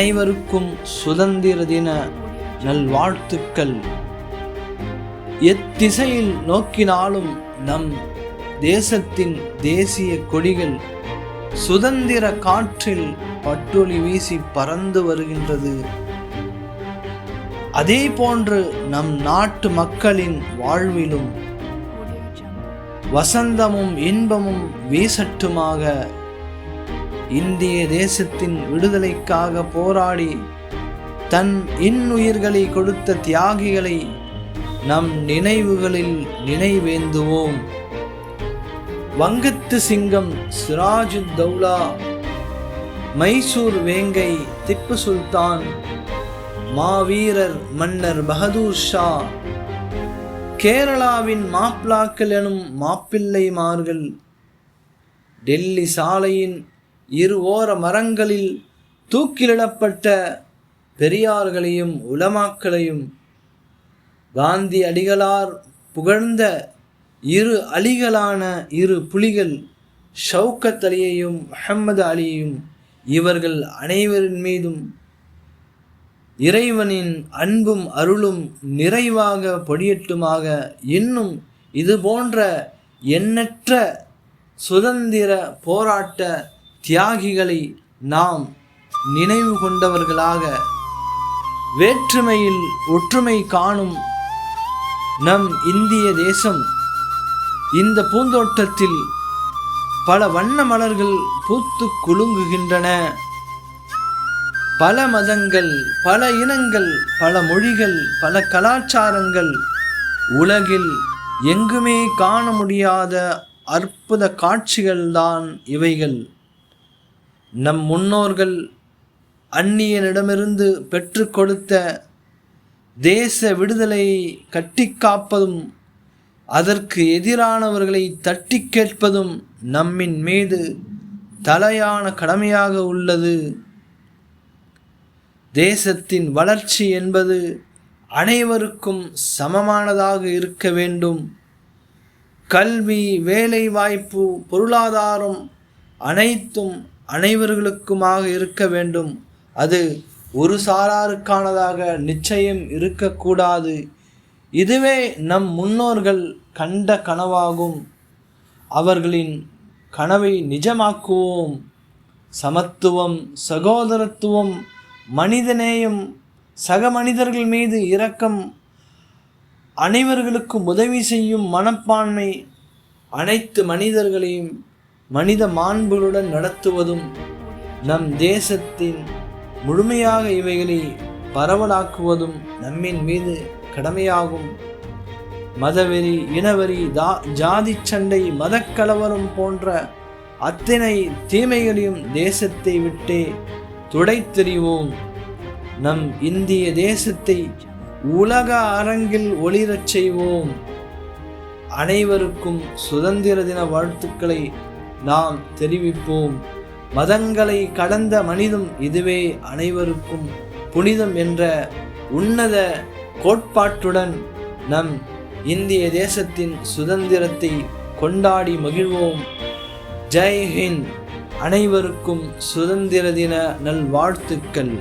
அனைவருக்கும் சுதந்திர தின நல்வாழ்த்துக்கள். எத்திசையில் நோக்கினாலும் நம் தேசத்தின் தேசிய கொடிகள் சுதந்திர காற்றில் பட்டொளி வீசி பறந்து வருகின்றது. அதே போன்று நம் நாட்டு மக்களின் வாழ்விலும் வசந்தமும் இன்பமும் வீசட்டுமாக இந்திய தேசத்தின் விடுதலைக்காக போராடி தன் இன்னுயிர்களை கொடுத்த தியாகிகளை நம் நினைவுகளில் நினைவேந்துவோம். வங்கத்து சிங்கம் சிராஜு தௌலா மைசூர் வேங்கை திப்பு சுல்தான் மாவீரர் மன்னர் பகதூர் ஷா கேரளாவின் மாப்பிளாக்கள் எனும் மாப்பிள்ளைமார்கள் டெல்லி சாலையின் இரு ஓர மரங்களில் தூக்கிலிடப்பட்ட பெரியார்களையும் உலமாக்களையும் காந்தி அடிகளார் புகழ்ந்த இரு அலிகளான இரு புலிகள் ஷவுக்கத் அலியையும் முஹம்மது அலியையும் இவர்கள் அனைவரின் மீதும் இறைவனின் அன்பும் அருளும் நிறைவாக பொடியட்டுமாக இன்னும் இது போன்ற எண்ணற்ற சுதந்திர போராட்ட தியாகிகளை நாம் நினைவு கொண்டவர்களாக வேற்றுமையில் ஒற்றுமை காணும் நம் இந்திய தேசம் இந்த பூந்தோட்டத்தில் பல வண்ண மலர்கள் பூத்து குலுங்குகின்றன. பல மதங்கள் பல இனங்கள் பல மொழிகள் பல கலாச்சாரங்கள் உலகில் எங்குமே காண முடியாத அற்புத காட்சிகள்தான் இவைகள். நம் முன்னோர்கள் அந்நியனிடமிருந்து பெற்று கொடுத்த தேச விடுதலையை கட்டி காப்பதும் அதற்கு எதிரானவர்களை தட்டி கேட்பதும் நம்மின் மீது தலையான கடமையாக உள்ளது. தேசத்தின் வளர்ச்சி என்பது அனைவருக்கும் சமமானதாக இருக்க வேண்டும். கல்வி வேலைவாய்ப்பு பொருளாதாரம் அனைத்தும் அனைவர்களுக்குமாக இருக்க வேண்டும். அது ஒரு சாராருக்கானதாக நிச்சயம் இருக்கக்கூடாது. இதுவே நம் முன்னோர்கள் கண்ட கனவாகும். அவர்களின் கனவை நிஜமாக்குவோம். சமத்துவம் சகோதரத்துவம் மனிதநேயம் சக மனிதர்கள் மீது இரக்கம் அனைவர்களுக்கும் உதவி செய்யும் மனப்பான்மை அனைத்து மனிதர்களையும் மனித மாண்புகளுடன் நடத்துவதும் நம் தேசத்தின் முழுமையாக இவைகளை பரவலாக்குவதும் நம்மின் மீது கடமையாகும். மதவெறி இனவெறி தா ஜாதி சண்டை மதக்கலவரம் போன்ற அத்தனை தீமைகளையும் தேசத்தை விட்டே துடைத்தெறிவோம். நம் இந்திய தேசத்தை உலக அரங்கில் ஒளிரச் செய்வோம். அனைவருக்கும் சுதந்திர தின வாழ்த்துக்களை நாம் தெரிவிப்போம். மதங்களை கடந்த மனிதம் இதுவே அனைவருக்கும் புனிதம் என்ற உன்னத கோட்பாட்டுடன் நம் இந்திய தேசத்தின் சுதந்திரத்தை கொண்டாடி மகிழ்வோம். ஜெய் ஹிந்த். அனைவருக்கும் சுதந்திர தின நல்வாழ்த்துக்கள்.